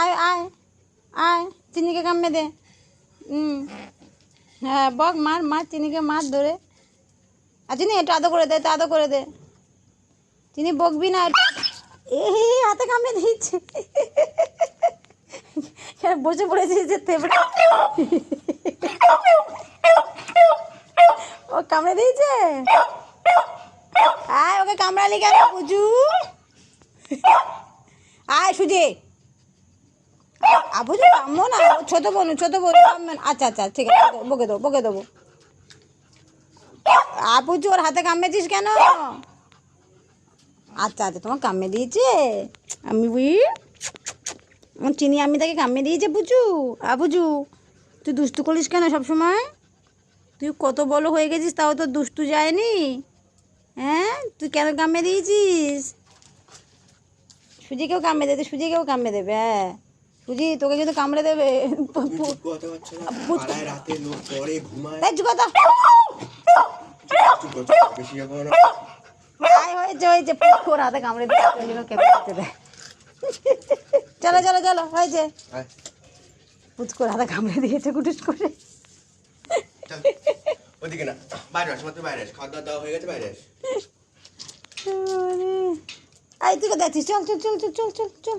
আয় আয় আয়, চিনিকে কামড়ে দে। হ্যাঁ বক, মার মার, চিনিকে মার ধরে। আর চিনি, একটু আদো করে দে, একটু আদো করে দে। চিনি, বকবি না এ হাতে কামড়ে এখানে বসে পড়েছে যে থেবড়ে। ও কামড়ে দিয়েছে? আয়, ওকে কামড়ালি কেন, বুঝু? আয়, সুজি। আবু যে কামো না ছোট বোন ছোট বোন আচ্ছা আচ্ছা ঠিক আছে, বকে দেবো বকে দেবো। আপুচু ওর হাতে কামড়েছিস কেন? আচ্ছা আচ্ছা তোমার কামড়ে দিয়েছে? আমি বুঝি চিনি আমি তাকে কামড়ে দিয়েছে পুচু আবুজু, তুই দুষ্টু করিস কেন সবসময়? তুই কত বড় হয়ে গেছিস, তাও তো দুষ্টু যায়নি। হ্যাঁ? তুই কেন কামড়ে দিয়েছিস? সুজিকেও কামড়ে দেবে সুজিকেও কামড়ে দেবে হ্যাঁ। বুঝি তোকে যদি কামড়ে দেবে হয়েছে হয়েছে। ওর হাতে কামড়ে দেবে চলো চলো চলো হয়েছে। পুচকোর হাতে কামড়ে দিয়েছে কুটুস করে। ওদিকে না। বাইরে আস বাইরে আস। খাওয়া দাওয়া হয়ে গেছে বাইরে আস। আই তুই কোথায় চল চল চল চল চল চল চল।